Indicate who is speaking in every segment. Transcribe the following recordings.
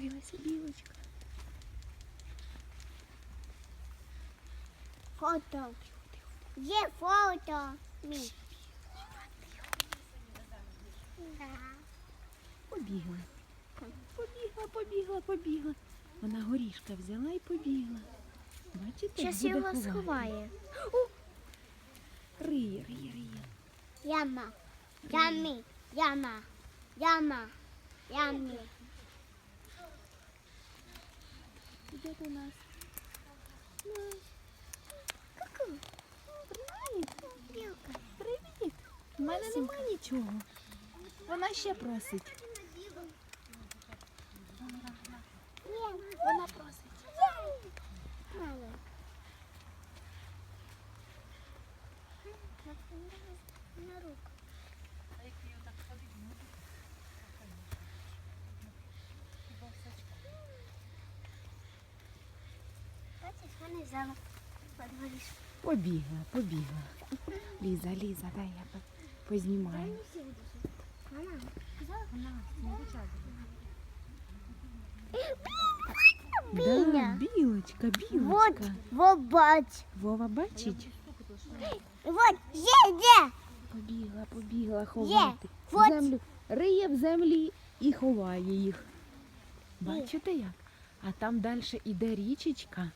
Speaker 1: Закрилася білочка.
Speaker 2: Фото. Є фото. Мій.
Speaker 1: Побігла. Побігла, побігла, побігла. Вона горішка взяла і побігла. Бачите, буде
Speaker 2: його
Speaker 1: ховати.
Speaker 2: сховає.
Speaker 1: Риє, риє, риє.
Speaker 2: Яма. Ямі. Яма. Яма. Ямі.
Speaker 1: Іде до нас.
Speaker 2: Ку-ку. Привіт. Білка.
Speaker 1: Привіт. У мене нема нічого. Вона ще просить. Вона просить.
Speaker 2: Мало. На руку.
Speaker 1: Побігла, побігла. Ліза, Ліза, дай я познімаю. Да, білочка,
Speaker 2: Вот,
Speaker 1: білочка.
Speaker 2: вот, бач.
Speaker 1: Вова бачить?
Speaker 2: Вот, є, є.
Speaker 1: Побігла, побігла ховати.
Speaker 2: Вот.
Speaker 1: землю. Риє в землі і ховає їх. Бачите як? А там далі іде річечка.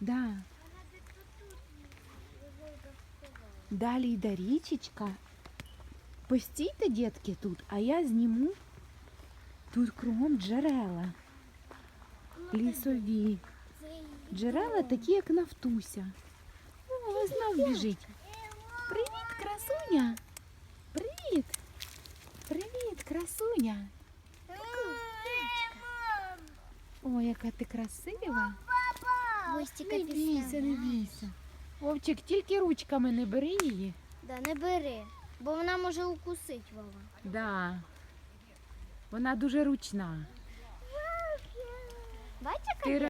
Speaker 1: Да. Далі йде річечка. Постійте, дітки, тут, а я зніму тут кругом джерела. Лісові. Джерела такі, як Нафтуся. О, знов біжить. Привіт, красуня. Привіт. Привіт, красуня. О, яка ти красива.
Speaker 2: Хвостика
Speaker 1: Не бійся, не бійся. Вовчик, тільки ручками не бери її.
Speaker 2: Да, не бери, бо вона може укусити Вова.
Speaker 1: Да. Вона дуже ручна.
Speaker 2: Бачиш,
Speaker 1: Ти